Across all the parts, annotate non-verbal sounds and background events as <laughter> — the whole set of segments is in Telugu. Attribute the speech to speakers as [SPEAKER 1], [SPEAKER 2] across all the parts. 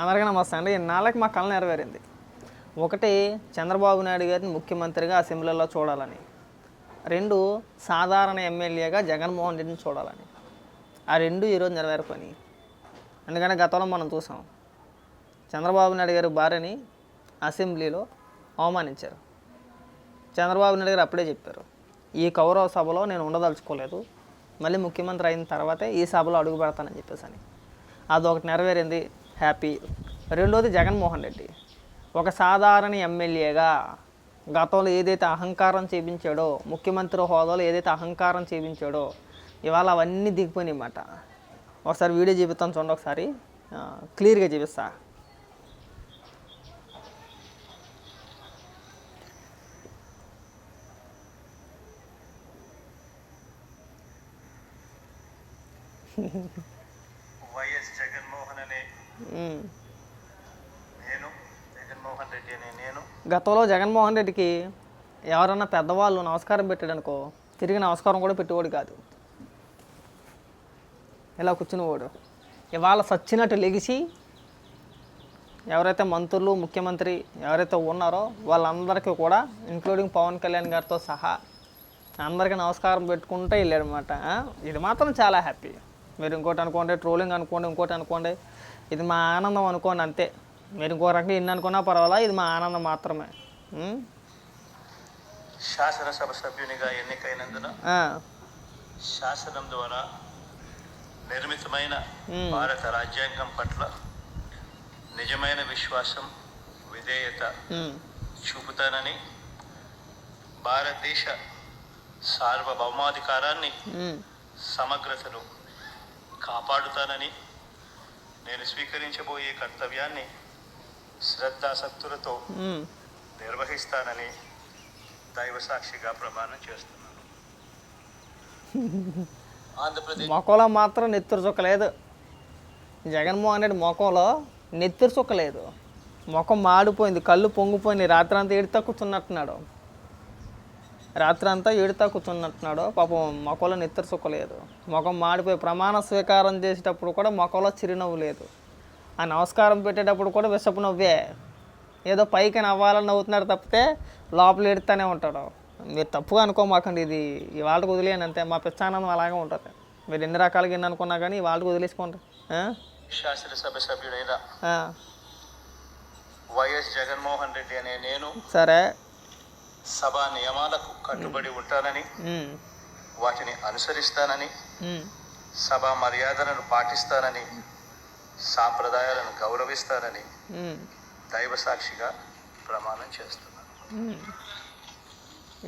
[SPEAKER 1] అందరికీ నమస్తే అండి. ఇన్నాళ్ళకి మా కళ నెరవేరింది. ఒకటి చంద్రబాబు నాయుడు గారిని ముఖ్యమంత్రిగా అసెంబ్లీలో చూడాలని. రెండు సాధారణ ఎమ్మెల్యేగా జగన్మోహన్ రెడ్డిని చూడాలని. ఆ రెండు ఈరోజు నెరవేరిపోయినాయి ఎందుకంటే గతంలో మనం చూసాం చంద్రబాబు నాయుడు గారి భార్యని అసెంబ్లీలో అవమానించారు. చంద్రబాబు నాయుడు గారు అప్పుడే చెప్పారు ఈ కౌరవ సభలో నేను ఉండదలుచుకోలేదు. మళ్ళీ ముఖ్యమంత్రి అయిన తర్వాతే ఈ సభలో అడుగు పెడతానని చెప్పేసి అని. అదొకటి నెరవేరింది. హ్యాపీ. రెండోది జగన్మోహన్ రెడ్డి. ఒక సాధారణ ఎమ్మెల్యేగా గతంలో ఏదైతే అహంకారం చూపించాడో ముఖ్యమంత్రి హోదాలో ఏదైతే అహంకారం చూపించాడో ఇవాళ అవన్నీ దిగిపోయినాయి ఒకసారి వీడియో చూపిస్తాను చూడండి ఒకసారి. క్లియర్గా చూపిస్తా.
[SPEAKER 2] వైఎస్ <laughs> జగన్మోహన్ అనే
[SPEAKER 1] ఉమ్.
[SPEAKER 2] నేను జగన్మోహన్ రెడ్డి అనే నేను
[SPEAKER 1] గతంలో జగన్మోహన్ రెడ్డికి ఎవరన్నా పెద్దవాళ్ళు నమస్కారం పెట్టాడనుకో తిరిగి నమస్కారం కూడా పెట్టేవాడు కాదు. ఇలా కూర్చునేవాడు. ఇవాళ సచ్చినట్టు లెగిసి ఎవరైతే మంత్రులు ముఖ్యమంత్రి ఎవరైతే ఉన్నారో వాళ్ళందరికీ కూడా ఇంక్లూడింగ్ పవన్ కళ్యాణ్ గారితో సహా అందరికీ నమస్కారం పెట్టుకుంటే వెళ్ళాడనమాట ఇది మాత్రం చాలా హ్యాపీ మీరు ఇంకోటి అనుకోండి ట్రోలింగ్ అనుకోండి ఇంకోటి అనుకోండి ఇది మా ఆనందం అనుకోండి అంతే. మీరు ఇంకో రకంగా ఇన్ని అనుకున్నా పర్వాలా? ఇది మా ఆనందం మాత్రమే?
[SPEAKER 2] శాసనసభ సభ్యునిగా ఎన్నికైనందున శాసనం ద్వారా నిర్మితమైన. భారత రాజ్యాంగం పట్ల నిజమైన విశ్వాసం విధేయత చూపుతానని భారతదేశ సార్వభౌమాధికారాన్ని సమగ్రతను కాపాడుతానని నేను స్వీకరించబోయే కర్తవ్యాన్ని శ్రద్ధాసక్తులతో. నిర్వహిస్తానని దైవ సాక్షిగా ప్రమాణం చేస్తున్నాను. <laughs> ఆంధ్రప్రదేశ్
[SPEAKER 1] మొఖంలో మాత్రం నెత్తురు చుక్క లేదు. జగన్మోహన్ రెడ్డి ముఖంలో నెత్తురు చుక్క లేదు. ముఖం మాడిపోయింది కళ్ళు పొంగిపోయింది రాత్రి అంతా ఏడుతా కూర్చున్నట్టున్నాడు. రాత్రి అంతా ఏడుతా కూర్చున్నట్టున్నాడు. పాపం ముఖంలో నెత్తురు చుక్క లేదు ముఖం మాడిపోయి ప్రమాణ స్వీకారం చేసేటప్పుడు కూడా ముఖంలో చిరునవ్వు లేదు. ఆ నమస్కారం పెట్టేటప్పుడు కూడా విషపు నవ్వే. ఏదో పైకి నవ్వాలని నవ్వుతున్నాడు తప్పితే లోపల ఎడుతూనే ఉంటాడు. మీరు తప్పుగా అనుకోమాకండి ఇది ఇవాళకి వదిలేయండి. అంతే మా పిచ్చానందం అలాగే ఉంటుంది. మీరు ఎన్ని రకాలుగా ఎన్ని అనుకున్నా కానీ ఇవాళకి వదిలేసుకోండి?
[SPEAKER 2] శాసనసభ సభ్యుడైన వైఎస్ జగన్మోహన్ రెడ్డి అనే నేను
[SPEAKER 1] సరే.
[SPEAKER 2] సభా నియమాలకు కట్టుబడి ఉంటానని వాటిని అనుసరిస్తానని సభా మర్యాదలను పాటిస్తానని సాంప్రదాయాలను గౌరవిస్తానని దైవ సాక్షిగా ప్రమాణం చేస్తున్నాను.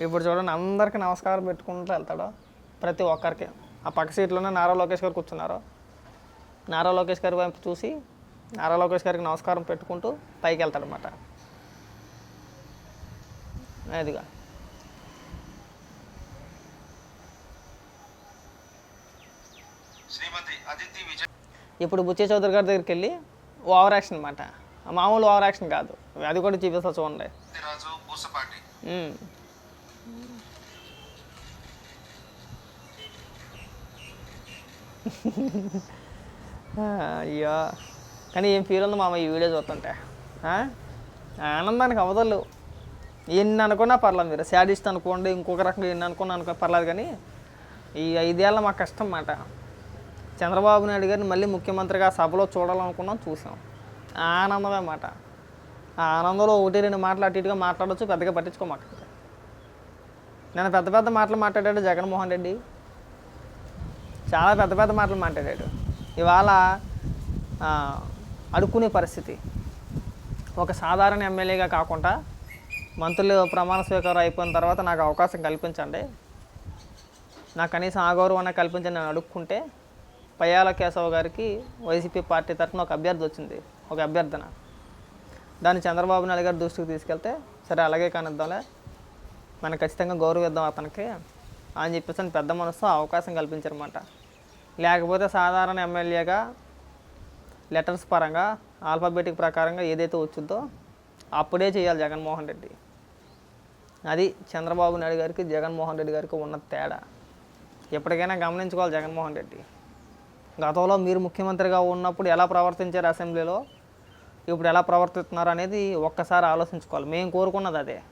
[SPEAKER 1] ఇప్పుడు చూడండి అందరికీ నమస్కారం పెట్టుకుంటూ వెళ్తాడు ప్రతి ఒక్కరికి. ఆ పక్క సీట్లోనే నారా లోకేష్ గారు కూర్చున్నారు. నారా లోకేష్ గారి వైపు చూసి నారా లోకేష్ గారికి నమస్కారం పెట్టుకుంటూ పైకి వెళ్తాడనమాట అదిగా. ఇప్పుడు బుచ్చే చౌదరి గారి దగ్గరికి వెళ్ళి ఓవర్ యాక్షన్ అనమాట మామూలు ఓవర్ యాక్షన్ కాదు. అది కూడా చూపిస్తా చూడండి. అయ్యో. కానీ ఏం ఫీల్ ఉంది మామ ఈ వీడియో చూస్తుంటే? ఆనందానికి అవదలు ఎన్ని అనుకున్నా పర్లేదు మీరు శాడిస్ట్ అనుకోండి ఇంకొక రకంగా ఎన్ని అనుకున్నా అనుకో పర్లేదు కానీ ఈ ఐదేళ్ళ మా కష్టం మాట. చంద్రబాబు నాయుడు గారిని మళ్ళీ ముఖ్యమంత్రిగా సభలో చూడాలనుకున్నాం చూసాం. ఆనందమే మాట. ఆ ఆనందంలో ఒకటి రెండు మాటలు అటు ఇటుగా మాట్లాడవచ్చు పెద్దగా పట్టించుకోమాకండి. నేను పెద్ద పెద్ద మాటలు మాట్లాడాడు జగన్మోహన్ రెడ్డి. చాలా పెద్ద పెద్ద మాటలు మాట్లాడాడు. ఇవాళ అడుక్కునే పరిస్థితి. ఒక సాధారణ ఎమ్మెల్యేగా కాకుండా మంత్రులు ప్రమాణ స్వీకారం అయిపోయిన తర్వాత నాకు అవకాశం కల్పించండి. నాకు కనీసం ఆ కల్పించండి నేను అడుక్కుంటే పయ్యాల కేశవ గారికి వైసీపీ పార్టీ తరఫున ఒక అభ్యర్థి వచ్చింది. ఒక అభ్యర్థన. దాన్ని చంద్రబాబు నాయుడు గారి దృష్టికి తీసుకెళ్తే సరే అలాగే కానిద్దాంలే. మనం ఖచ్చితంగా గౌరవిద్దాం అతనికి అని చెప్పేసి అని పెద్ద మనసు అవకాశం కల్పించారన్నమాట. లేకపోతే సాధారణ ఎమ్మెల్యేగా లెటర్స్ పరంగా ఆల్ఫాబెటిక్ ప్రకారంగా ఏదైతే వచ్చిందో అప్పుడే చేయాలి జగన్మోహన్ రెడ్డి. అది చంద్రబాబు నాయుడు గారికి జగన్మోహన్ రెడ్డి గారికి ఉన్న తేడా. ఎప్పటికైనా గమనించుకోవాలి జగన్మోహన్ రెడ్డి. గతంలో మీరు ముఖ్యమంత్రిగా ఉన్నప్పుడు ఎలా ప్రవర్తించారు అసెంబ్లీలో? ఇప్పుడు ఎలా ప్రవర్తిస్తున్నారు అనేది ఒక్కసారి ఆలోచించుకోవాలి. మేము కోరుకున్నది అదే.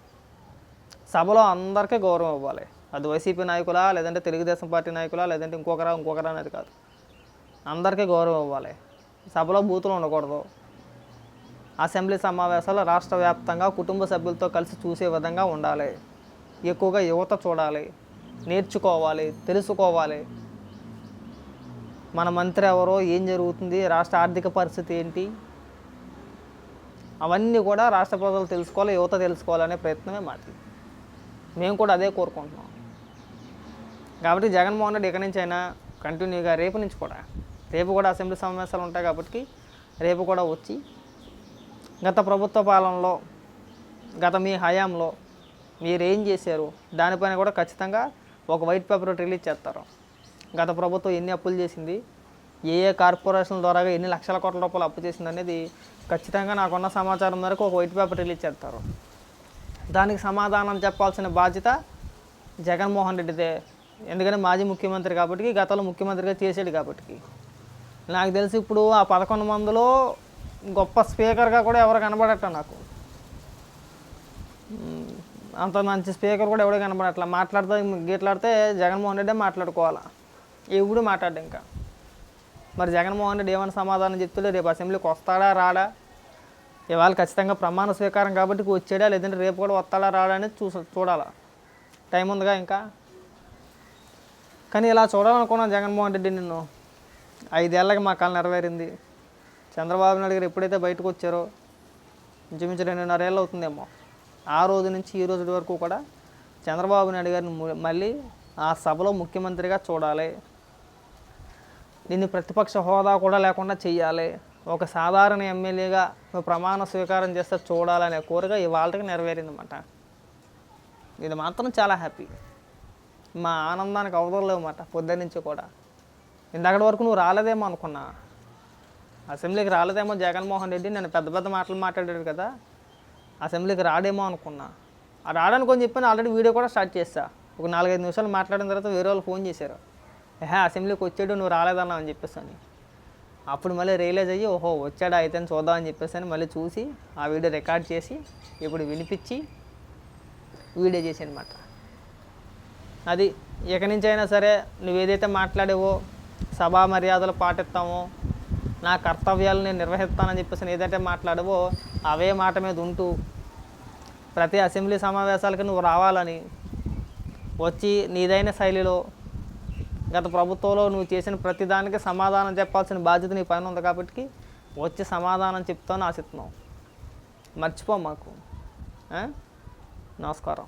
[SPEAKER 1] సభలో అందరికీ గౌరవం ఇవ్వాలి. అది వైసీపీ నాయకులా లేదంటే తెలుగుదేశం పార్టీ నాయకులా లేదంటే ఇంకొకరా ఇంకొకరా అనేది కాదు. అందరికీ గౌరవం ఇవ్వాలి. సభలో బూతులు ఉండకూడదు. అసెంబ్లీ సమావేశాలు రాష్ట్ర వ్యాప్తంగా కుటుంబ సభ్యులతో కలిసి చూసే విధంగా ఉండాలి. ఎక్కువగా యువత చూడాలి. నేర్చుకోవాలి. తెలుసుకోవాలి. మన మంత్రి ఎవరో ఏం జరుగుతుంది రాష్ట్ర ఆర్థిక పరిస్థితి ఏంటి? అవన్నీ కూడా రాష్ట్ర ప్రజలు తెలుసుకోవాలి యువత తెలుసుకోవాలనే ప్రయత్నమే మాది. మేము కూడా అదే కోరుకుంటున్నాం. కాబట్టి జగన్మోహన్ రెడ్డి ఇక్కడి నుంచి అయినా కంటిన్యూగా రేపు నుంచి కూడా రేపు కూడా అసెంబ్లీ సమావేశాలు ఉంటాయి కాబట్టి రేపు కూడా వచ్చి గత ప్రభుత్వ పాలనలో గత మీ హయాంలో మీరు ఏం చేశారు? దానిపైన కూడా ఖచ్చితంగా ఒక వైట్ పేపర్ రిలీజ్ చేస్తారు. గత ప్రభుత్వం ఎన్ని అప్పులు చేసింది? ఏ ఏ కార్పొరేషన్ల ద్వారా ఎన్ని లక్షల కోట్ల రూపాయలు అప్పు చేసింది అనేది ఖచ్చితంగా నాకున్న సమాచారం మేరకు ఒక వైట్ పేపర్ రిలీజ్ చేస్తారు. దానికి సమాధానం చెప్పాల్సిన బాధ్యత జగన్మోహన్ రెడ్డిదే. ఎందుకంటే మాజీ ముఖ్యమంత్రి కాబట్టి గతంలో ముఖ్యమంత్రిగా చేసాడు కాబట్టి నాకు తెలిసి ఇప్పుడు ఆ పదకొండు మందిలో గొప్ప స్పీకర్గా కూడా ఎవరు కనబడట నాకు? అంత మంచి స్పీకర్ కూడా ఎవడో కనబడట్లా? మాట్లాడితే గీట్లాడితే జగన్మోహన్ రెడ్డి మాట్లాడుకోవాలా? ఎవడు మాట్లాడు ఇంకా? మరి జగన్మోహన్ రెడ్డి ఏమైనా సమాధానం చెప్తులే? రేపు అసెంబ్లీకి వస్తాడా రాడా? ఇవాళ ఖచ్చితంగా ప్రమాణ స్వీకారం కాబట్టి వచ్చాడా? లేదంటే రేపు కూడా వస్తాడా రాడా అనేది చూ చూడాలా? టైం ఉందిగా ఇంకా? కానీ ఇలా చూడాలనుకున్నాను జగన్మోహన్ రెడ్డి నిన్ను. ఐదేళ్ళకి మా కళ నెరవేరింది. చంద్రబాబు నాయుడు గారు ఎప్పుడైతే బయటకు వచ్చారో ఇంచుమించు రెండున్నరేళ్ళు అవుతుందేమో. ఆ రోజు నుంచి ఈ రోజు వరకు కూడా చంద్రబాబు నాయుడు గారిని మళ్ళీ ఆ సభలో ముఖ్యమంత్రిగా చూడాలి. దీన్ని ప్రతిపక్ష హోదా కూడా లేకుండా చేయాలి ఒక సాధారణ ఎమ్మెల్యేగా నువ్వు ప్రమాణ స్వీకారం చేస్తే చూడాలనే కోరిక ఇవాళకి నెరవేరిందన్నమాట. ఇది మాత్రం చాలా హ్యాపీ. మా ఆనందానికి అవదలేమన్నమాట పొద్దున్న నుంచి కూడా. ఇందాకటి వరకు నువ్వు రాలేదేమో అనుకున్నా. అసెంబ్లీకి రాలేదేమో జగన్మోహన్ రెడ్డి నేను పెద్ద పెద్ద మాటలు మాట్లాడాడు కదా. అసెంబ్లీకి రాడేమో అనుకున్నా. ఆ రావడానికి కొంచెం చెప్పాను ఆల్రెడీ వీడియో కూడా స్టార్ట్ చేస్తా ఒక నాలుగైదు నిమిషాలు మాట్లాడిన తర్వాత వేరే వాళ్ళు ఫోన్ చేశారు. ఏహే అసెంబ్లీకి వచ్చాడు నువ్వు రాలేదన్నా అని చెప్పేసి అని. అప్పుడు మళ్ళీ రియలైజ్ అయ్యి ఓహో వచ్చాడా అయితే అని చూద్దామని చెప్పేసి అని మళ్ళీ చూసి ఆ వీడియో రికార్డ్ చేసి ఇప్పుడు వినిపించి వీడియో చేసి అనమాట అది ఎక్కడి నుంచి అయినా సరే నువ్వు ఏదైతే మాట్లాడేవో సభా మర్యాదలు పాటిస్తామో నా కర్తవ్యాలు నేను నిర్వహిస్తానని చెప్పేసి ఏదైతే మాట్లాడవో అవే మాట మీద ఉంటూ ప్రతి అసెంబ్లీ సమావేశాలకి నువ్వు రావాలని వచ్చి నీదైన శైలిలో గత ప్రభుత్వంలో నువ్వు చేసిన ప్రతిదానికి సమాధానం చెప్పాల్సిన బాధ్యత నీ పైన ఉంది కాబట్టి వచ్చి సమాధానం చెప్తాను ఆశిస్తున్నావు. మర్చిపో మాకు. నమస్కారం.